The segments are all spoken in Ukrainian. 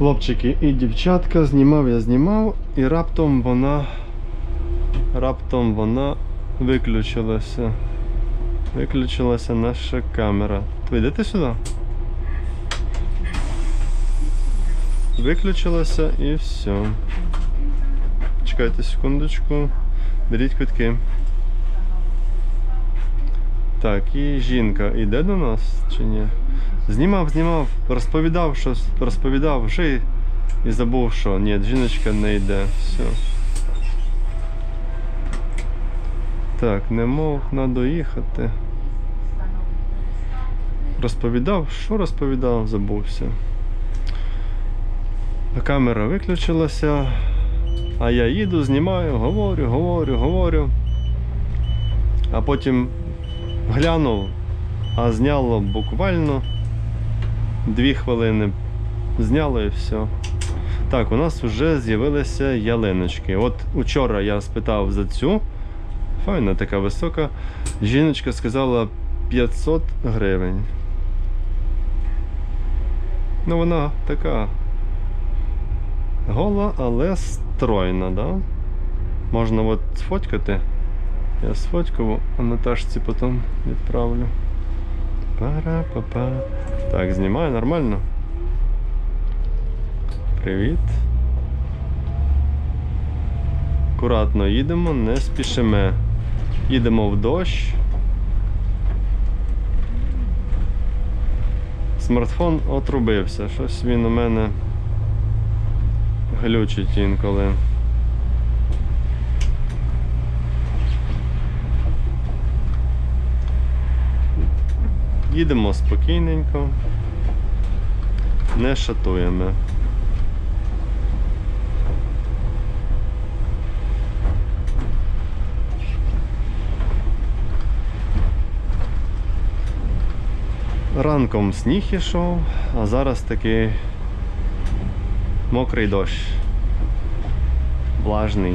Хлопчики і дівчатка, знімав я знімав, і раптом вона. Раптом вона виключилася. Виключилася наша камера. Ви йдете сюди? Виключилася і все. Чекайте секундочку. Беріть квитки. Так, і жінка йде до нас чи ні? Знімав, знімав, розповідав щось, розповідав вже і, забув, що ні, жіночка не йде. Все. Так, не мов, треба їхати. Розповідав, що розповідав, забувся. Камера виключилася, а я їду, знімаю, говорю, говорю, говорю. А потім глянув, а зняло буквально дві хвилини. Зняло і все. Так, у нас вже з'явилися ялиночки. От учора я спитав за цю. Файна така висока. Жіночка сказала 500 гривень. Ну, вона така гола, але стройна, да? Можна от сфоткати. Я сфоткав, а Наташці потім відправлю. Пара-па-па. Так, знімаю нормально. Привіт. Акуратно їдемо, не спішимо. Їдемо в дощ. Смартфон отрубився. Щось він у мене глючить інколи. Їдемо спокійненько, не шатуємо. Ранком сніг ішов, а зараз такий мокрий дощ. Влажний.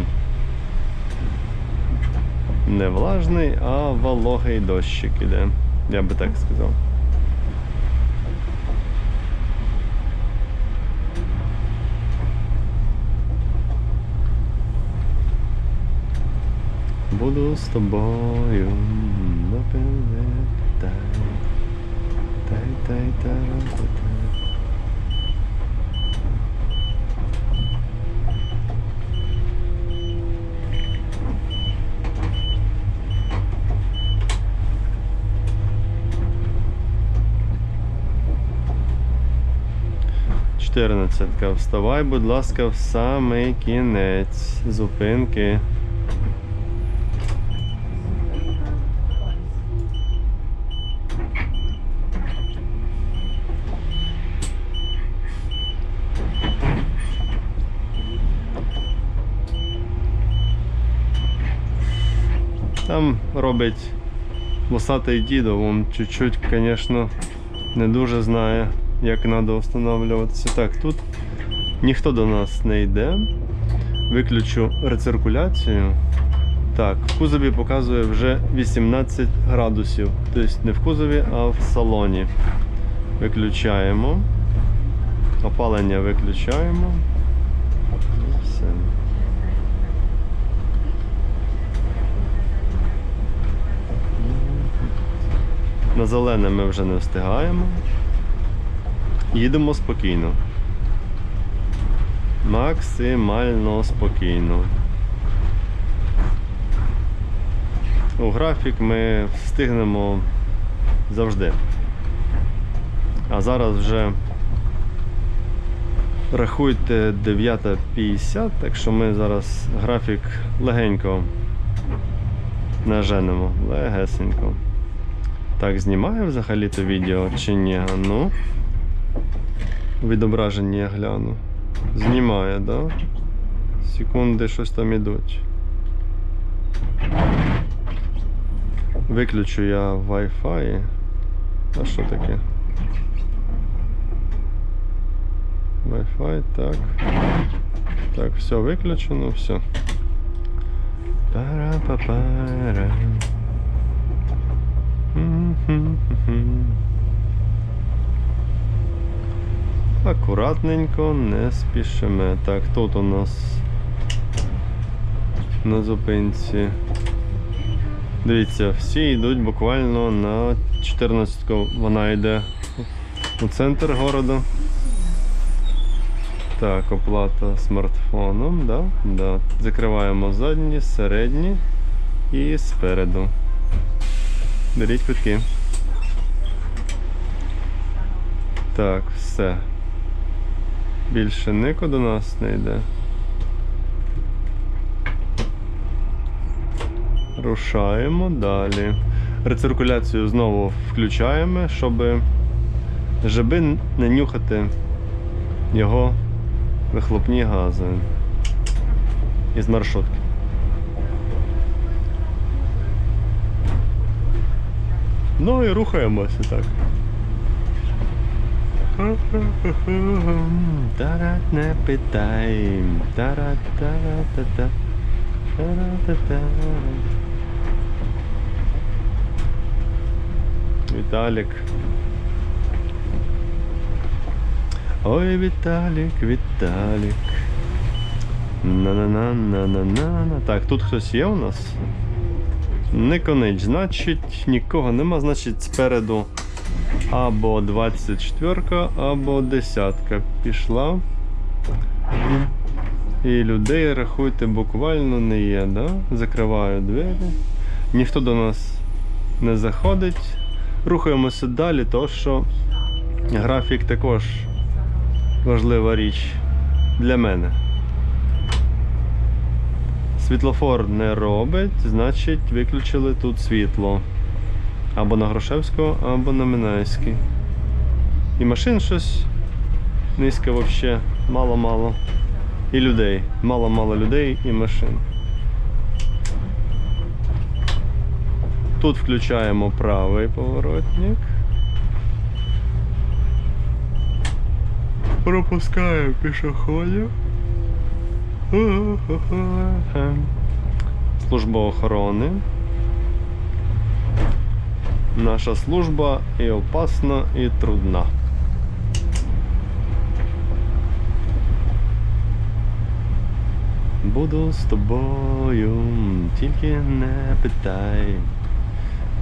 Не влажний, а вологий дощик іде. Я би так сказав. Буду з тобою напевне. Тай, тай, тай, тай. Чотирнадцятка. Вставай, будь ласка, в самий кінець зупинки. Там робить вусатий дідо, він чуть-чуть, звісно, не дуже знає, як треба встановлюватися. Так, тут ніхто до нас не йде. Виключу рециркуляцію. Так, в кузові показує вже 18 градусів. Тобто не в кузові, а в салоні. Виключаємо. Опалення виключаємо. Все. На зелене ми вже не встигаємо. Їдемо спокійно. Максимально спокійно. У графік ми встигнемо завжди. А зараз вже рахуйте 9.50, так що ми зараз графік легенько наженемо. Легесенько. Так, знімає взагалі то відео чи ні? Ну. Відображення я гляну. Знімає, да? Секунди щось там ідуть. Виключу я Wi-Fi. А що таке? Wi-Fi, так. Так, все виключено, все. Пара-па-пара. М-м-м-м. Акуратненько, не спішимо. Так, тут у нас на зупинці. Дивіться, всі йдуть буквально на 14 ку Вона йде у центр города. Так, оплата смартфоном, да? Да. Закриваємо задні, середні і спереду. Беріть квитки. Так, все. Більше нико до нас не йде. Рушаємо далі. Рециркуляцію знову включаємо, щоб жаби не нюхати його вихлопні гази із маршрутки. Ну і рухаємося так. Тарат не питай. Тара-тара-та-та. Тара-та-та. Віталік. Ой, Віталік, Віталік. На-на-на-на-на-на-на. Так, тут хтось є у нас? Не конич, значить нікого нема, значить спереду або 24, або 10 пішла. І людей, рахуйте, буквально не є, да? Закриваю двері. Ніхто до нас не заходить. Рухаємося далі, тому що графік також важлива річ для мене. Світлофор не робить, значить виключили тут світло. Або на Грошевського, або на Минайський. І машин щось низько взагалі, мало-мало. І людей. Мало-мало людей і машин. Тут включаємо правий поворотник. Пропускаємо пішоходів. Служба охорони. Наша служба і опасна, і трудна. Буду з тобою, тільки не питай.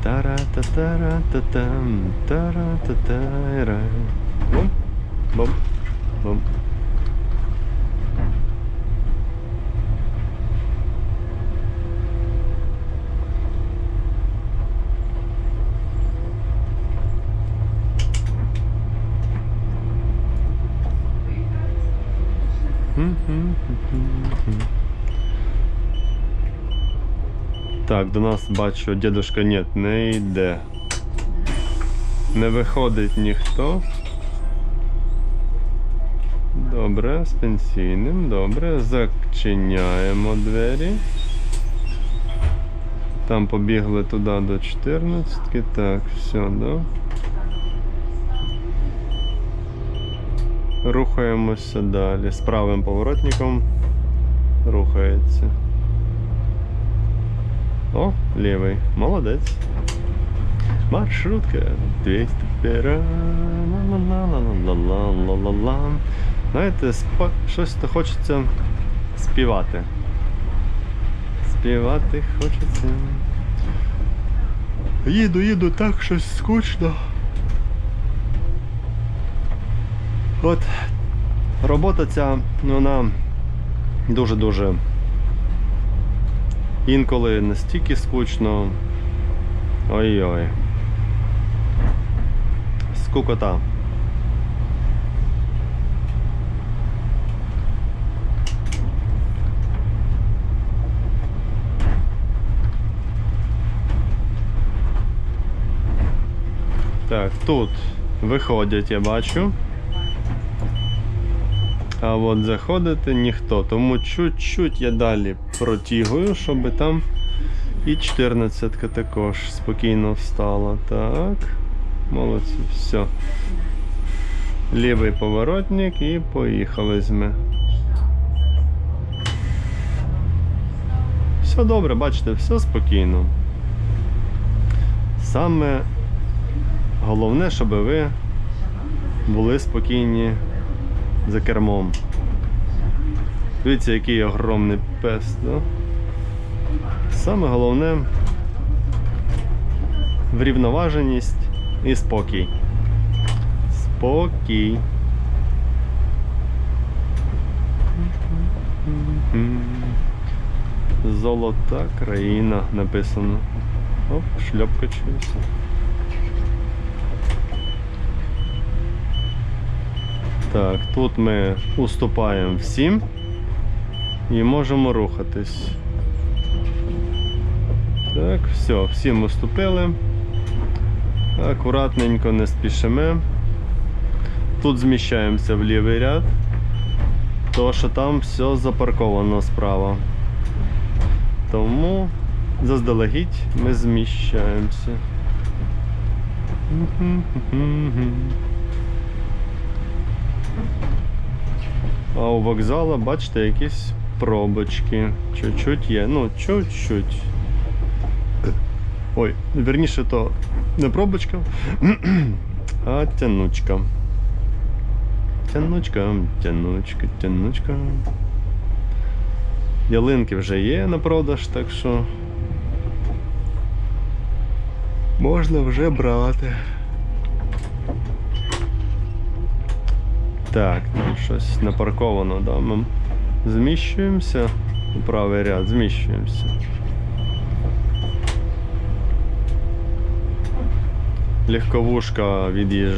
Тара-та-тара-та-там, тара-та-тара. Бум, бум, бум. Так, до нас бачу, дедушка нет, не йде. Не виходить ніхто. Добре, з пенсійним, добре. Зачиняємо двері. Там побігли туди до 14. Так, все, да. Рухаємося далі. З правим поворотником рухається. О, лівий. Молодець. Маршрутка 201. Ла-ла-ла-ла-ла-ла-ла-ла. Знаєте, спа... щось то хочеться співати. Співати хочеться. Їду, їду, так щось скучно. От робота ця, вона дуже-дуже інколи настільки скучно. Ой-ой. Скукота. Так, тут виходять, я бачу. А от заходити ніхто. Тому чуть-чуть я далі протягую, щоб там і 14 ка також спокійно встала. Так. Молодці, все. Лівий поворотник і поїхали з ми. Все добре, бачите, все спокійно. Саме головне, щоб ви були спокійні за кермом. Дивіться, який огромний пес, да? Саме головне врівноваженість і спокій. Спокій. Золота країна написано. Оп, шльопка чується. Так, тут ми уступаємо всім і можемо рухатись. Так, все, всім уступили. Акуратненько не спішимо. Тут зміщаємося в лівий ряд, тому що там все запарковано справа. Тому заздалегідь ми зміщаємося. А у вокзала, бачите, якісь пробочки. Чуть-чуть є. Ну, чуть-чуть. Ой, верніше то не пробочка, а тянучка. Тянучка, тянучка, тянучка. Ялинки вже є на продаж, так що можна вже брати. Так, там щось напарковано, да? Ми зміщуємося правий ряд, зміщуємося. Легковушка від'їжджає.